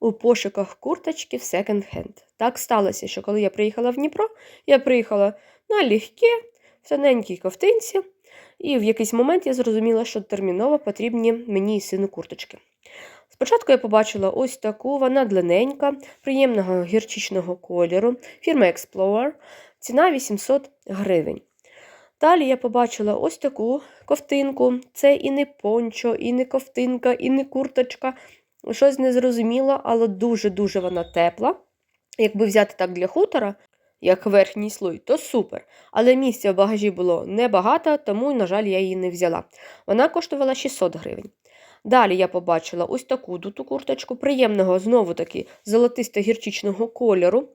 у пошуках курточки в секонд-хенд. Так сталося, що коли я приїхала в Дніпро, я приїхала на легке, в тоненькій ковтинці, і в якийсь момент я зрозуміла, що терміново потрібні мені і сину курточки. Спочатку я побачила ось таку, вона длинненька, приємного гірчичного кольору, фірми Explorer, ціна 800 гривень. Далі я побачила ось таку ковтинку. Це і не пончо, і не ковтинка, і не курточка. Щось незрозуміло, але дуже-дуже вона тепла. Якби взяти так для хутора, як верхній слой, то супер. Але місця в багажі було небагато, тому, на жаль, я її не взяла. Вона коштувала 600 гривень. Далі я побачила ось таку дуту курточку, приємного, знову-таки, золотисто-гірчичного кольору.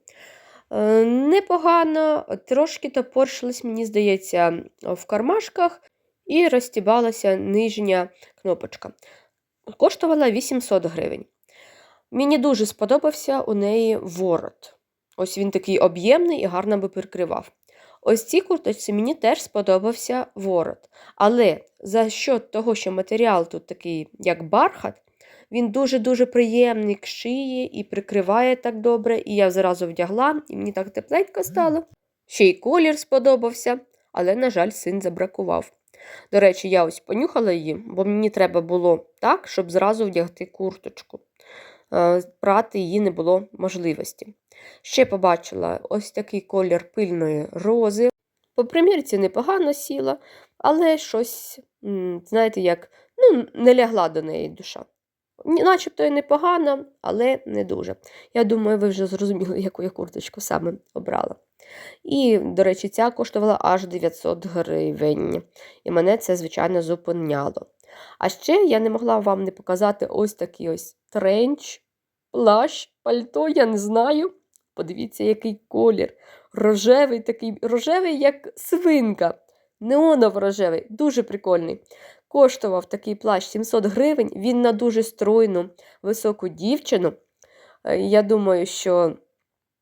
Е, Непогано, трошки топорщилась, мені здається, в кармашках і розтібалася нижня кнопочка. Коштувала 800 гривень. Мені дуже сподобався у неї ворот. Ось він такий об'ємний і гарно би прикривав. Ось цій курточці мені теж сподобався ворот. Але за счет того, що матеріал тут такий, як бархат, він дуже-дуже приємний к шиї і прикриває так добре. І я зразу вдягла, і мені так тепленько стало. Ще й колір сподобався, але, на жаль, син забракував. До речі, я ось понюхала її, бо мені треба було так, щоб зразу вдягти курточку. Е, Прати її не було можливості. Ще побачила ось такий колір пильної рози. По примірці непогано сіла, але щось, знаєте, як ну, не лягла до неї душа. Начебто і непогано, але не дуже. Я думаю, ви вже зрозуміли, яку я курточку саме обрала. І, до речі, ця коштувала аж 900 гривень. І мене це, звичайно, зупиняло. А ще я не могла вам не показати ось такий ось тренч, плащ, пальто, я не знаю. Подивіться, який колір. Рожевий такий, рожевий, як свинка. Неоново рожевий, дуже прикольний. Коштував такий плащ 700 гривень. Він на дуже стройну, високу дівчину. Е, Я думаю, що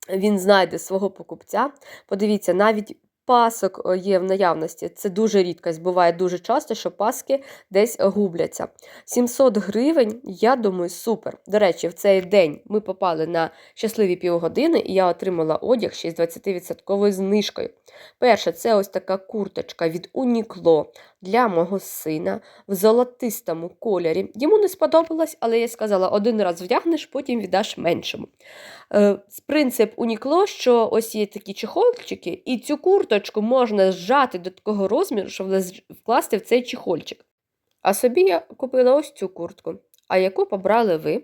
він знайде свого покупця. Подивіться, навіть пасок е, є в наявності. Це дуже рідкость. Буває дуже часто, що паски десь губляться. 700 гривень, я думаю, супер. До речі, в цей день ми попали на щасливі півгодини, і я отримала одяг ще з 20% знижкою. Перше, це ось така курточка від Uniqlo для мого сина в золотистому кольорі. Йому не сподобалось, але я сказала, один раз вдягнеш, потім віддаш меншому. Е, принцип Uniqlo, що ось є такі чехольчики, і цю курточку можна зжати до такого розміру, щоб вкласти в цей чехольчик. А собі я купила ось цю куртку. А яку побрали ви?